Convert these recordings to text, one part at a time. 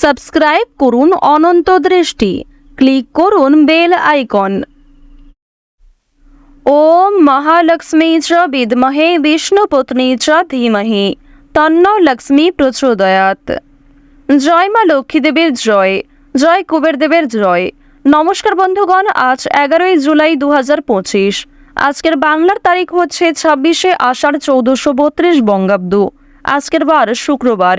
Subscribe করুন অনন্ত দৃষ্টি। Click করুন বেল আইকন। ওম মহালক্ষ্মী চ বিদমহে বিষ্ণুপত্নী চ ধীমহি। তন্ন লক্ষ্মী প্রচোদয়াত। জয় মা লক্ষ্মী দেবীর জয়। জয় কুবের দেবের জয়। নমস্কার বন্ধুগণ, আজ এগারোই জুলাই দু হাজার পঁচিশ। আজকের বাংলার তারিখ হচ্ছে ছাব্বিশে আষাঢ় চৌদ্দশো বত্রিশ বঙ্গাব্দ। আজকের বার শুক্রবার।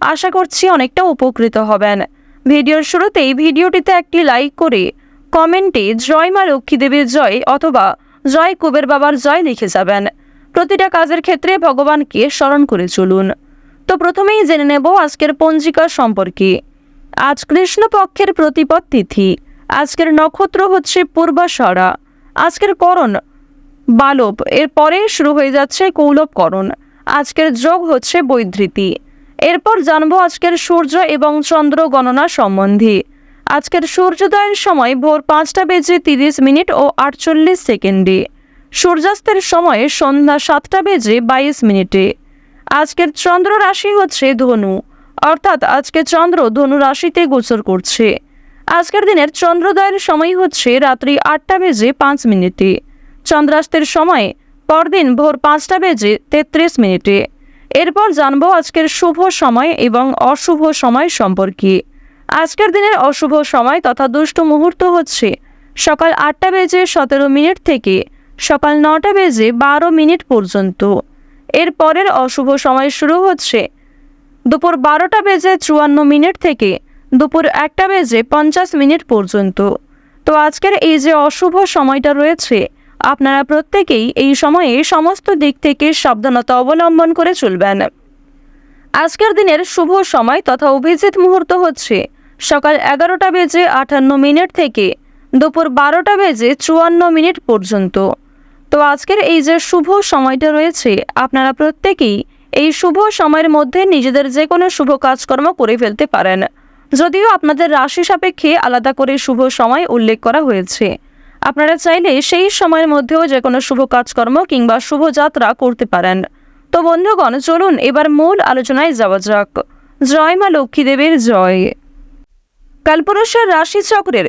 আশা করছি অনেকটা উপকৃত হবেন। ভিডিওর শুরুতেই ভিডিওটিতে একটি লাইক করে কমেন্টে জয় মা লক্ষ্মী দেবীর জয় অথবা জয় কুবের বাবার জয় লিখে যাবেন। প্রতিটা কাজের ক্ষেত্রে ভগবানকে স্মরণ করে চলুন। তো প্রথমেই জেনে নেব আজকের পঞ্জিকা সম্পর্কে। আজ কৃষ্ণপক্ষের প্রতিপদ তিথি। আজকের নক্ষত্র হচ্ছে পূর্বাসরা আজকের করণ বালব। এরপরে শুরু হয়ে যাচ্ছে কৌলবকরণ আজকের যোগ হচ্ছে বৈধৃতি। এরপর জানব আজকের সূর্য এবং চন্দ্র গণনা সম্বন্ধে। আজকের সূর্যোদয়ের সময় ভোর পাঁচটা বেজে তিরিশ মিনিট ও আটচল্লিশ সেকেন্ডে। সূর্যাস্তের সময় সন্ধ্যা সাতটা বেজে বাইশ মিনিটে। আজকের চন্দ্র রাশি হচ্ছে ধনু, অর্থাৎ আজকে চন্দ্র ধনু রাশিতে গোচর করছে। আজকের দিনের চন্দ্রোদয়ের সময় হচ্ছে রাত্রি আটটা বেজে পাঁচ মিনিটে। চন্দ্রাস্তের সময় পরদিন ভোর পাঁচটা বেজে তেত্রিশ মিনিটে। এরপর জানব আজকের শুভ সময় এবং অশুভ সময় সম্পর্কে। আজকের দিনের অশুভ সময় তথা দুষ্ট মুহূর্ত হচ্ছে সকাল আটটা বেজে সতেরো মিনিট থেকে সকাল নটা বেজে বারো মিনিট পর্যন্ত। এর পরের অশুভ সময় শুরু হচ্ছে দুপুর বারোটা বেজে চুয়ান্ন মিনিট থেকে দুপুর একটা বেজে পঞ্চাশ মিনিট পর্যন্ত। তো আজকের এই যে অশুভ সময়টা রয়েছে আপনারা প্রত্যেকেই এই সময়ে সমস্ত দিক থেকে সাবধানতা অবলম্বন করে চলবেন। আজকের দিনের শুভ সময় তথা অভিজিৎ মুহূর্ত হচ্ছে সকাল এগারোটা বেজে আটান্ন মিনিট থেকে দুপুর বারোটা বেজে চুয়ান্ন মিনিট পর্যন্ত। তো আজকের এই যে শুভ সময়টা রয়েছে, আপনারা প্রত্যেকেই এই শুভ সময়ের মধ্যে নিজেদের যে কোনো শুভ কাজকর্ম করে ফেলতে পারেন। যদিও আপনাদের রাশি সাপেক্ষে আলাদা করে শুভ সময় উল্লেখ করা হয়েছে। আপনারা চাইলে সেই সময়ের মধ্যেও যে কোনো শুভ কাজকর্ম কিংবা শুভযাত্রা করতে পারেন। তো বন্ধুগণ, চলুন এবার মূল আলোচনায় যাওয়া যাক। জয় মা লক্ষ্মী দেবীর জয়। কালপুরুষের রাশি চক্রের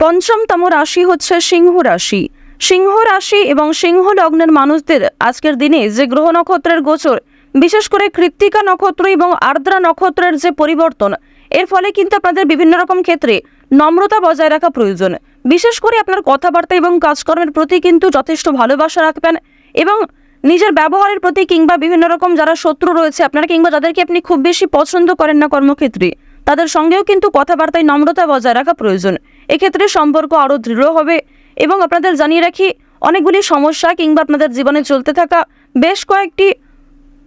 পঞ্চমতম রাশি হচ্ছে সিংহ রাশি। সিংহ রাশি এবং সিংহ লগ্নের মানুষদের আজকের দিনে যে গ্রহ নক্ষত্রের গোচর, বিশেষ করে কৃত্তিকা নক্ষত্র এবং আর্দ্রা নক্ষত্রের যে পরিবর্তন, এর ফলে কিন্তু আপনাদের বিভিন্ন রকম ক্ষেত্রে নম্রতা বজায় রাখা প্রয়োজন। বিশেষ করে আপনার কথাবার্তা এবং কাজকর্মের প্রতি কিন্তু যথেষ্ট ভালোবাসা রাখবেন এবং নিজের ব্যবহারের প্রতি কিংবা বিভিন্ন রকম যারা শত্রু রয়েছে আপনারা কিংবা যাদেরকে আপনি খুব বেশি পছন্দ করেন না কর্মক্ষেত্রে, তাদের সঙ্গেও কিন্তু কথাবার্তায় নম্রতা বজায় রাখা প্রয়োজন। এক্ষেত্রে সম্পর্ক আরও দৃঢ় হবে এবং আপনাদের জানিয়ে রাখি, অনেকগুলি সমস্যা কিংবা আপনাদের জীবনে চলতে থাকা বেশ কয়েকটি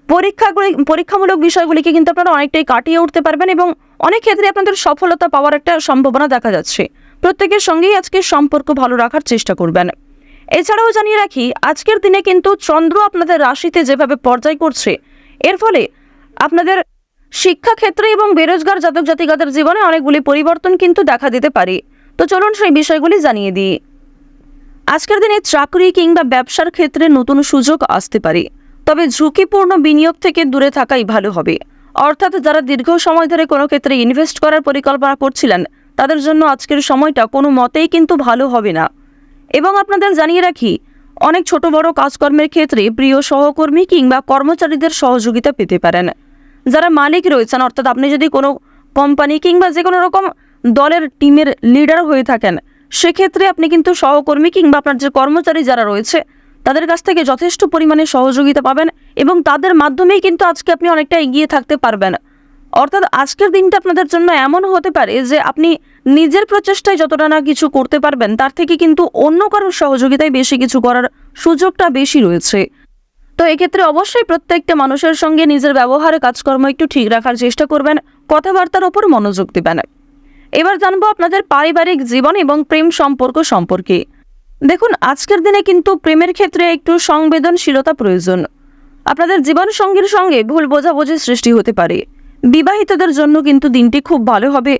পরীক্ষাগুলি, পরীক্ষামূলক বিষয়গুলিকে কিন্তু আপনারা অনেকটাই কাটিয়ে উঠতে পারবেন এবং অনেক ক্ষেত্রে আপনাদের সফলতা পাওয়ার একটা সম্ভাবনা দেখা যাচ্ছে। প্রত্যেকের সঙ্গেই আজকে সম্পর্ক ভালো রাখার চেষ্টা করবেন। এছাড়াও জানিয়ে রাখি, আজকের দিনে কিন্তু চন্দ্র আপনাদের রাশিতে যেভাবে পর্যায় করছে, এর ফলে আপনাদের শিক্ষাক্ষেত্রে এবং বেরোজগার জাতক জাতিকাদের জীবনে অনেকগুলি পরিবর্তন কিন্তু দেখা দিতে পারে। তো চলুন সেই বিষয়গুলি জানিয়ে দিই। আজকের দিনে চাকরি কিংবা ব্যবসার ক্ষেত্রে নতুন সুযোগ আসতে পারে, তবে ঝুঁকিপূর্ণ বিনিয়োগ থেকে দূরে থাকাই ভালো হবে। অর্থাৎ যারা দীর্ঘ সময় ধরে কোনো ক্ষেত্রে ইনভেস্ট করার পরিকল্পনা করছিলেন তাদের জন্য আজকের সময়টা কোনো মতেই কিন্তু ভালো হবে না। এবং আপনাদের জানিয়ে রাখি, অনেক ছোট বড় কাজকর্মের ক্ষেত্রে প্রিয় সহকর্মী কিংবা কর্মচারীদের সহযোগিতা পেতে পারেন। যারা মালিক রয়েছেন, অর্থাৎ আপনি যদি কোনো কোম্পানি কিংবা যে কোনো রকম দলের টিমের লিডার হয়ে থাকেন, সেক্ষেত্রে আপনি কিন্তু সহকর্মী কিংবা আপনার যে কর্মচারী যারা রয়েছে, তাদের কাছ থেকে যথেষ্ট পরিমাণে সহযোগিতা পাবেন এবং তাদের মাধ্যমেই কিন্তু আজকে আপনি অনেকটা এগিয়ে থাকতে পারবেন। অর্থাৎ আজকের দিনটা আপনাদের জন্য এমন হতে পারে যে আপনি নিজের প্রচেষ্টায় যতটা না কিছু করতে পারবেন, তার থেকে কিন্তু অন্য কারোর সহযোগিতায় বেশি কিছু করার সুযোগটা বেশি রয়েছে। তো এক্ষেত্রে অবশ্যই প্রত্যেকটা মানুষের সঙ্গে নিজের ব্যবহারে, কাজকর্ম একটু ঠিক রাখার চেষ্টা করবেন, কথাবার্তার ওপর মনোযোগ দেবেন। এবার জানব আপনাদের পারিবারিক জীবন এবং প্রেম সম্পর্ক সম্পর্কে। দেখুন, আজকের দিনে কিন্তু প্রেমের ক্ষেত্রে একটু সংবেদনশীলতা প্রয়োজন। আপনাদের জীবন সঙ্গীর সঙ্গে ভুল বোঝাবুঝির সৃষ্টি হতে পারে। বিবাহিতদের জন্য কিন্তু দিনটি খুব ভালো হবে।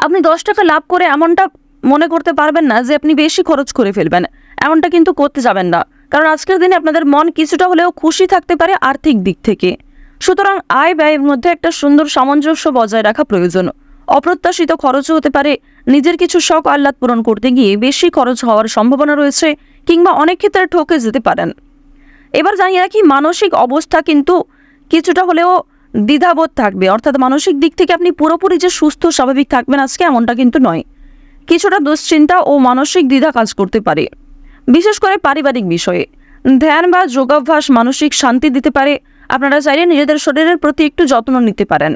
আপনি দশ টাকা লাভ করে এমনটা মনে করতে পারবেন না যে আপনি বেশি খরচ করে ফেলবেন। এমনটা কিন্তু করতে যাবেন না। কারণ আজকের দিনে আপনাদের মন কিছুটা হলেও খুশি থাকতে পারে আর্থিক দিক থেকে। সুতরাং আয় ব্যয়ের মধ্যে একটা সুন্দর সামঞ্জস্য বজায় রাখা প্রয়োজন। অপ্রত্যাশিত খরচও হতে পারে। নিজের কিছু শখ আহ্লাদ পূরণ করতে গিয়ে বেশি খরচ হওয়ার সম্ভাবনা রয়েছে কিংবা অনেক ক্ষেত্রে ঠকে যেতে পারেন। এবার জানিয়ে রাখি মানসিক অবস্থা কিন্তু কিছুটা হলেও দ্বিধাবোধ থাকবে। অর্থাৎ মানসিক দিক থেকে আপনি পুরোপুরি যে সুস্থ, স্বাভাবিক থাকবেন, আজকে এমনটা কিন্তু নয়। কিছুটা দুশ্চিন্তা ও মানসিক দ্বিধা কাজ করতে পারে। বিশেষ করে পারিবারিক বিষয়ে। ধ্যান বা যোগাভ্যাস মানসিক শান্তি দিতে পারে। আপনারা চাইলে নিজেদের শরীরের প্রতি একটু যত্ন নিতে পারেন।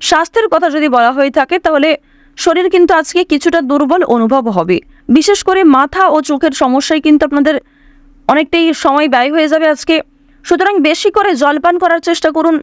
স্বাস্থ্যের কথা যদি বলা হয়ে থাকে, তাহলে শরীর কিন্তু আজকে কিছুটা দুর্বল অনুভব হবে। বিশেষ করে মাথা ও চোখের সমস্যায় কিন্তু আপনাদের অনেকটাই সময় ব্যয় হয়ে যাবে আজকে। সুতরাং বেশি করে জলপান করার চেষ্টা করুন।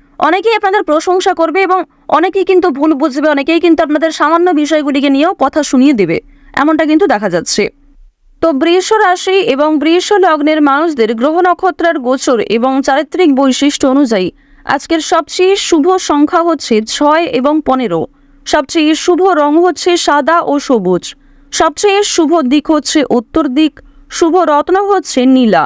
অনেকেই আপনাদের প্রশংসা করবে এবং অনেকেই কিন্তু ভুল বুঝবে, অনেকেই কিন্তু আপনাদের সামান্য বিষয়গুলিকে নিয়েও কথা শুনিয়ে দেবে। এমনটা কিন্তু দেখা যাচ্ছে। তো বৃষ রাশি এবং বৃষ লগ্নের মানুষদের গ্রহ নক্ষত্রের গোচর এবং চারিত্রিক বৈশিষ্ট্য অনুযায়ী আজকের সবচেয়ে শুভ সংখ্যা হচ্ছে ছয় এবং পনেরো। সবচেয়ে শুভ রং হচ্ছে সাদা ও সবুজ। সবচেয়ে শুভ দিক হচ্ছে উত্তর দিক। শুভ রত্ন হচ্ছে নীলা।